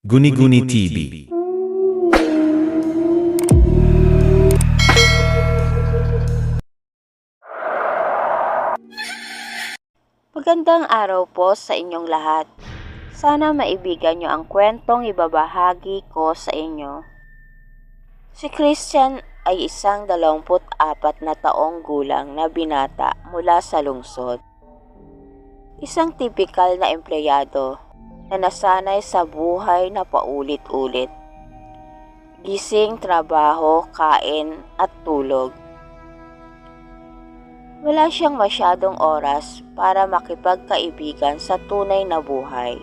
Guni-Guni TV. Magandang araw po sa inyong lahat. Sana maibigan nyo ang kwentong ibabahagi ko sa inyo. Si Christian ay isang 24 na taong gulang na binata mula sa lungsod. Isang tipikal na empleyado na nasanay sa buhay na paulit-ulit. Gising, trabaho, kain at tulog. Wala siyang masyadong oras para makipagkaibigan sa tunay na buhay.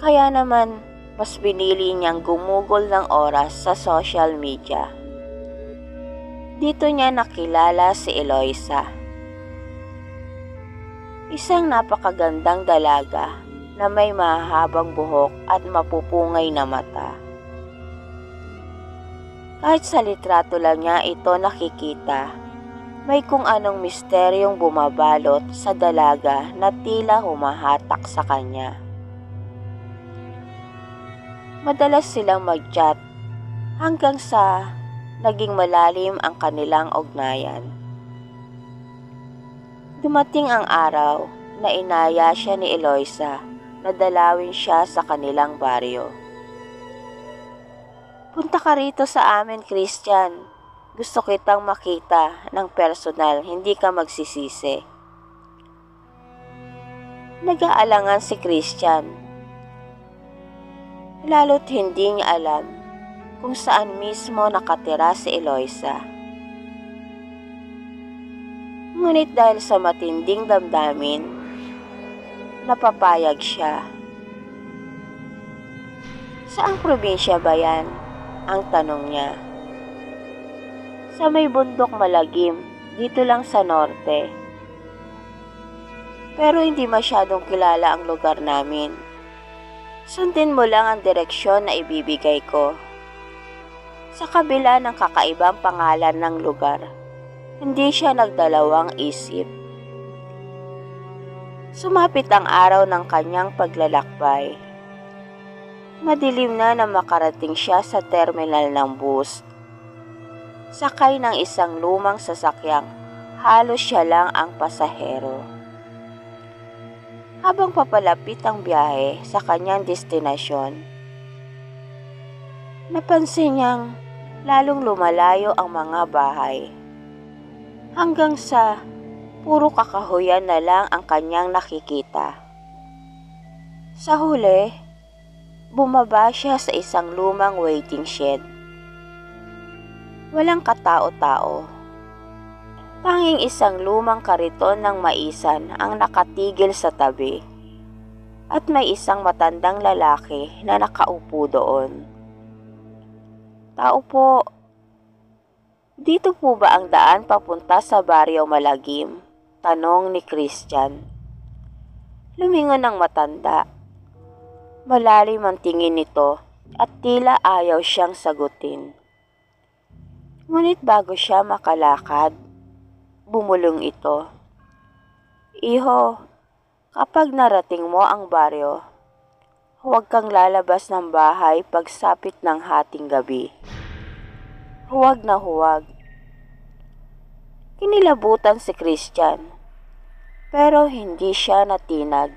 Kaya naman, mas binili niyang gumugol ng oras sa social media. Dito niya nakilala si Eloisa. Isang napakagandang dalaga na may mahabang buhok at mapupungay na mata. Kahit sa litrato lang niya ito nakikita, may kung anong misteryong bumabalot sa dalaga na tila humahatak sa kanya. Madalas silang mag-chat hanggang sa naging malalim ang kanilang ugnayan. Dumating ang araw na inaya siya ni Eloisa na dalawin siya sa kanilang baryo. Punta ka rito sa amin, Christian. Gusto kitang makita ng personal, hindi ka magsisisi. Nag-aalangan si Christian. Lalo't hindi niya alam kung saan mismo nakatira si Eloisa. Ngunit dahil sa matinding damdamin, napapayag siya. Saang probinsya ba yan? Ang tanong niya. Sa may bundok malagim, dito lang sa norte. Pero hindi masyadong kilala ang lugar namin. Sundin mo lang ang direksyon na ibibigay ko. Sa kabila ng kakaibang pangalan ng lugar, hindi siya nagdalawang isip. Sumapit ang araw ng kanyang paglalakbay. Madilim na na makarating siya sa terminal ng bus. Sakay ng isang lumang sasakyang, halos siya lang ang pasahero. Habang papalapit ang biyahe sa kanyang destinasyon, napansin niyang lalong lumalayo ang mga bahay. Hanggang sa puro kakahuyan na lang ang kanyang nakikita. Sa huli, bumaba siya sa isang lumang waiting shed. Walang katao-tao. Tanging isang lumang kariton ng maisan ang nakatigil sa tabi. At may isang matandang lalaki na nakaupo doon. Tao po, dito po ba ang daan papunta sa baryo Malagim? Tanong ni Christian. Lumingon ng matanda. Malalim ang tingin nito at tila ayaw siyang sagutin. Ngunit bago siya makalakad, bumulong ito. Iho, kapag narating mo ang baryo, huwag kang lalabas ng bahay pagsapit ng hating gabi. Huwag na huwag. Kinilabutan si Christian, pero hindi siya natinag.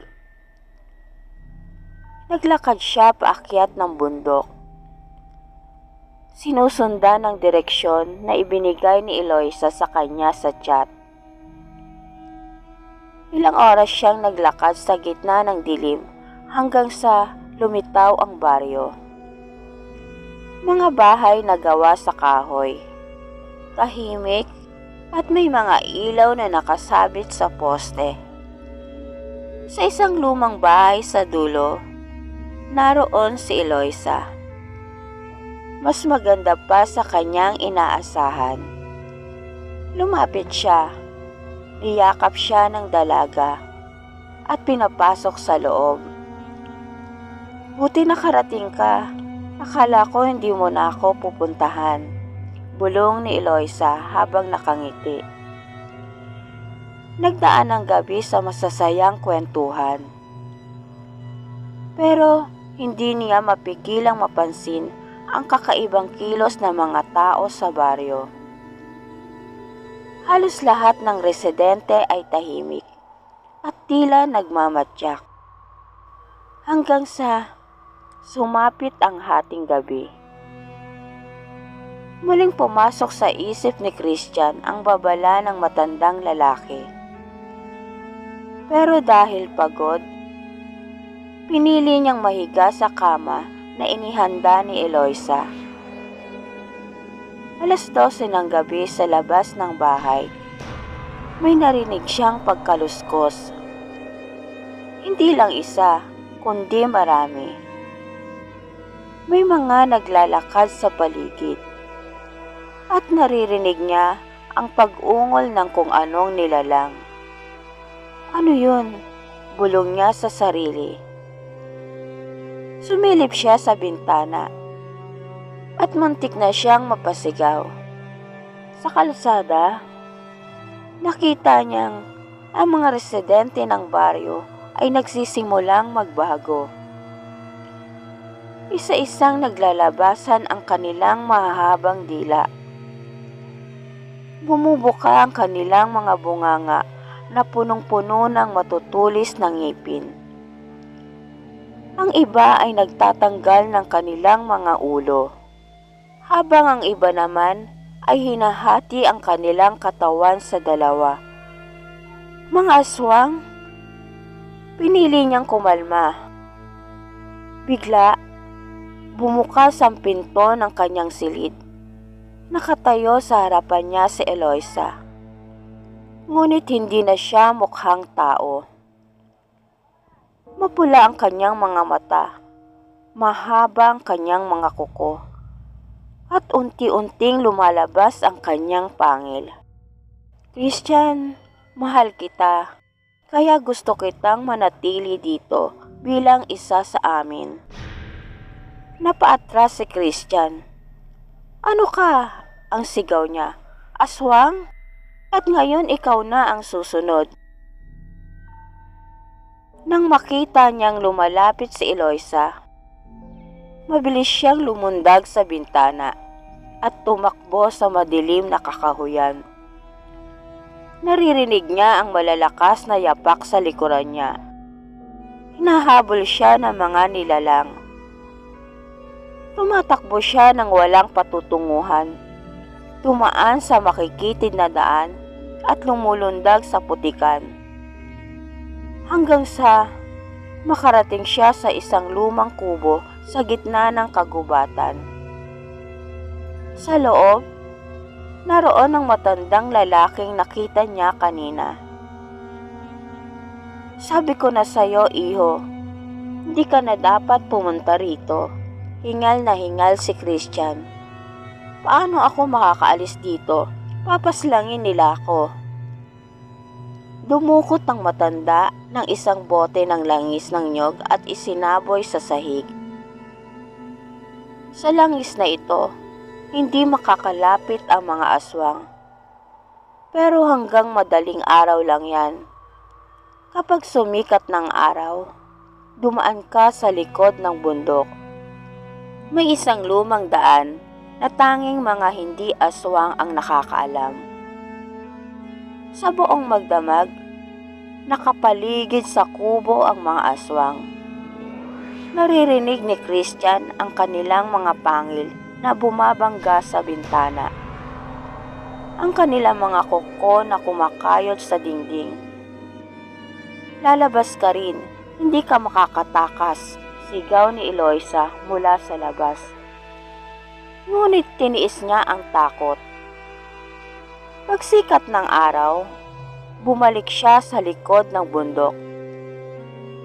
Naglakad siya paakyat ng bundok. Sinusundan ang direksyon na ibinigay ni Eloisa sa kanya sa chat. Ilang oras siyang naglakad sa gitna ng dilim hanggang sa lumitaw ang baryo. Mga bahay na gawa sa kahoy. Tahimik at may mga ilaw na nakasabit sa poste. Sa isang lumang bahay sa dulo, naroon si Eloisa. Mas maganda pa sa kanyang inaasahan. Lumapit siya, niyakap siya ng dalaga at pinapasok sa loob. Buti nakarating ka. Akala ko hindi mo na ako pupuntahan. Bulong ni Eloisa habang nakangiti. Nagdaan ang gabi sa masasayang kwentuhan. Pero hindi niya mapigilang mapansin ang kakaibang kilos ng mga tao sa baryo. Halos lahat ng residente ay tahimik at tila nagmamatyak. Hanggang sa sumapit ang hating gabi. Muling pumasok sa isip ni Christian ang babala ng matandang lalaki. Pero dahil pagod, pinili niyang mahiga sa kama na inihanda ni Eloisa. Alas 12 ng gabi sa labas ng bahay, may narinig siyang pagkaluskos. Hindi lang isa, kundi marami. May mga naglalakad sa paligid. At naririnig niya ang pag-ungol ng kung anong nilalang. Ano yun? Bulong niya sa sarili. Sumilip siya sa bintana at muntik na siyang mapasigaw. Sa kalsada, nakita niyang ang mga residente ng baryo ay nagsisimulang magbago. Isa-isang naglalabasan ang kanilang mahahabang dila. Bumubuka ang kanilang mga bunganga na punong-puno ng matutulis ng ngipin. Ang iba ay nagtatanggal ng kanilang mga ulo, habang ang iba naman ay hinahati ang kanilang katawan sa dalawa. Mga aswang, pinili niyang kumalma. Bigla, bumukas ang pinto ng kanyang silid. Nakatayo sa harapan niya si Eloisa. Ngunit hindi na siya mukhang tao. Mapula ang kanyang mga mata, mahaba ang kanyang mga kuko, at unti-unting lumalabas ang kanyang pangil. Christian, mahal kita, kaya gusto kitang manatili dito bilang isa sa amin. Napaatras si Christian. Ano ka? Ang sigaw niya. Aswang? At ngayon ikaw na ang susunod. Nang makita niyang lumalapit si Eloisa, mabilis siyang lumundag sa bintana at tumakbo sa madilim na kakahuyan. Naririnig niya ang malalakas na yapak sa likuran niya. Hinahabol siya ng mga nilalang. Tumatakbo siya ng walang patutunguhan. Tumaan sa makikitid na daan at lumulundag sa putikan. Hanggang sa makarating siya sa isang lumang kubo sa gitna ng kagubatan. Sa loob, naroon ang matandang lalaking nakita niya kanina. Sabi ko na sa'yo, iho, hindi ka na dapat pumunta rito. Hingal na hingal si Christian. Paano ako makakaalis dito? Papaslangin nila ako. Dumukot ang matanda ng isang bote ng langis ng nyog at isinaboy sa sahig. Sa langis na ito, hindi makakalapit ang mga aswang. Pero hanggang madaling araw lang yan. Kapag sumikat ng araw, dumaan ka sa likod ng bundok. May isang lumang daan na tanging mga hindi aswang ang nakakaalam. Sa buong magdamag, nakapaligid sa kubo ang mga aswang. Naririnig ni Christian ang kanilang mga pangil na bumabangga sa bintana. Ang kanilang mga kuko na kumakayod sa dingding. Lalabas ka rin, hindi ka makakatakas, sigaw ni Eloisa mula sa labas. Ngunit tiniis niya ang takot. Pagsikat ng araw, bumalik siya sa likod ng bundok.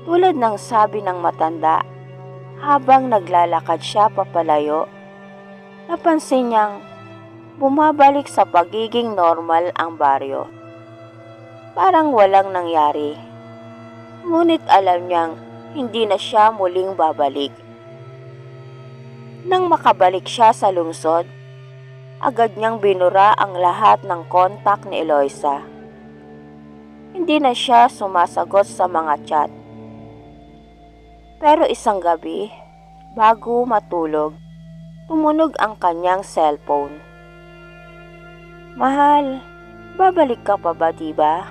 Tulad ng sabi ng matanda, habang naglalakad siya papalayo, napansin niyang bumabalik sa pagiging normal ang baryo. Parang walang nangyari. Ngunit alam niyang hindi na siya muling babalik. Nang makabalik siya sa lungsod, agad niyang binura ang lahat ng kontak ni Eloisa. Hindi na siya sumasagot sa mga chat. Pero isang gabi, bago matulog, tumunog ang kanyang cellphone. Mahal, babalik ka pa ba diba?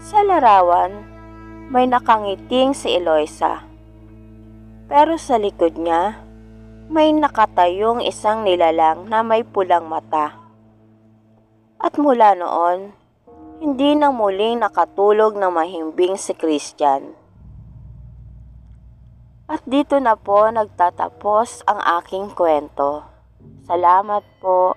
Sa larawan, may nakangiting si Eloisa. Pero sa likod niya, may nakatayong isang nilalang na may pulang mata. At mula noon, hindi nang muling nakatulog ng mahimbing si Christian. At dito na po nagtatapos ang aking kwento. Salamat po.